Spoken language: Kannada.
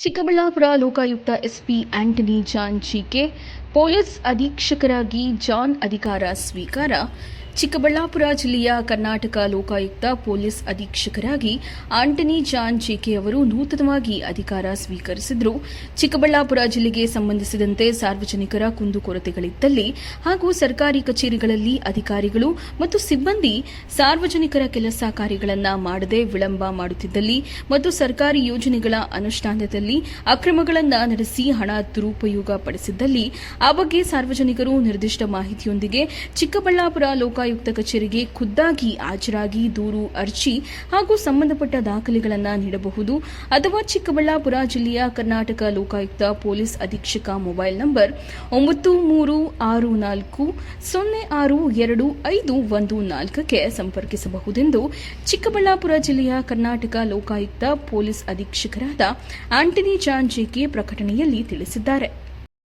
Chikkaballapur Lokayukta SP Antony John GK police ಅಧೀಕ್ಷಕರಾಗಿ John ಅಧಿಕಾರ ಸ್ವೀಕಾರ. ಚಿಕ್ಕಬಳ್ಳಾಪುರ ಜಿಲ್ಲೆಯ ಕರ್ನಾಟಕ ಲೋಕಾಯುಕ್ತ ಪೊಲೀಸ್ ಅಧೀಕ್ಷಕರಾಗಿ ಆಂಟನಿ ಜಾನ್ ಜೆಕೆ ಅವರು ನೂತನವಾಗಿ ಅಧಿಕಾರ ಸ್ವೀಕರಿಸಿದ್ರು. ಚಿಕ್ಕಬಳ್ಳಾಪುರ ಜಿಲ್ಲೆಗೆ ಸಂಬಂಧಿಸಿದಂತೆ ಸಾರ್ವಜನಿಕರ ಕುಂದುಕೊರತೆಗಳಿದ್ದಲ್ಲಿ ಹಾಗೂ ಸರ್ಕಾರಿ ಕಚೇರಿಗಳಲ್ಲಿ ಅಧಿಕಾರಿಗಳು ಮತ್ತು ಸಿಬ್ಬಂದಿ ಸಾರ್ವಜನಿಕರ ಕೆಲಸ ಕಾರ್ಯಗಳನ್ನು ಮಾಡದೆ ವಿಳಂಬ ಮಾಡುತ್ತಿದ್ದಲ್ಲಿ ಮತ್ತು ಸರ್ಕಾರಿ ಯೋಜನೆಗಳ ಅನುಷ್ಠಾನದಲ್ಲಿ ಅಕ್ರಮಗಳನ್ನು ನಡೆಸಿ ಹಣ ದುರುಪಯೋಗ ಪಡಿಸಿದ್ದಲ್ಲಿ ಆ ಬಗ್ಗೆ ಸಾರ್ವಜನಿಕರು ನಿರ್ದಿಷ್ಟ ಮಾಹಿತಿಯೊಂದಿಗೆ ಚಿಕ್ಕಬಳ್ಳಾಪುರ ಲೋಕಾಯುಕ್ತ ಕಚೇರಿಗೆ ಖುದ್ದಾಗಿ ಹಾಜರಾಗಿ ದೂರು ಅರ್ಜಿ ಹಾಗೂ ಸಂಬಂಧಪಟ್ಟ ದಾಖಲೆಗಳನ್ನು ನೀಡಬಹುದು. ಅಥವಾ ಚಿಕ್ಕಬಳ್ಳಾಪುರ ಜಿಲ್ಲೆಯ ಕರ್ನಾಟಕ ಲೋಕಾಯುಕ್ತ ಪೊಲೀಸ್ ಅಧೀಕ್ಷಕ ಮೊಬೈಲ್ ನಂಬರ್ ಒಂಬತ್ತು ಮೂರು ಆರು ನಾಲ್ಕು ಸೊನ್ನೆ ಆರು ಎರಡು ಐದು ಒಂದು ನಾಲ್ಕಕ್ಕೆ ಸಂಪರ್ಕಿಸಬಹುದೆಂದು ಚಿಕ್ಕಬಳ್ಳಾಪುರ ಜಿಲ್ಲೆಯ ಕರ್ನಾಟಕ ಲೋಕಾಯುಕ್ತ ಪೊಲೀಸ್ ಅಧೀಕ್ಷಕರಾದ ಆಂಟನಿ ಜಾನ್ ಜೆಕೆ ಪ್ರಕಟಣೆಯಲ್ಲಿ ತಿಳಿಸಿದ್ದಾರೆ.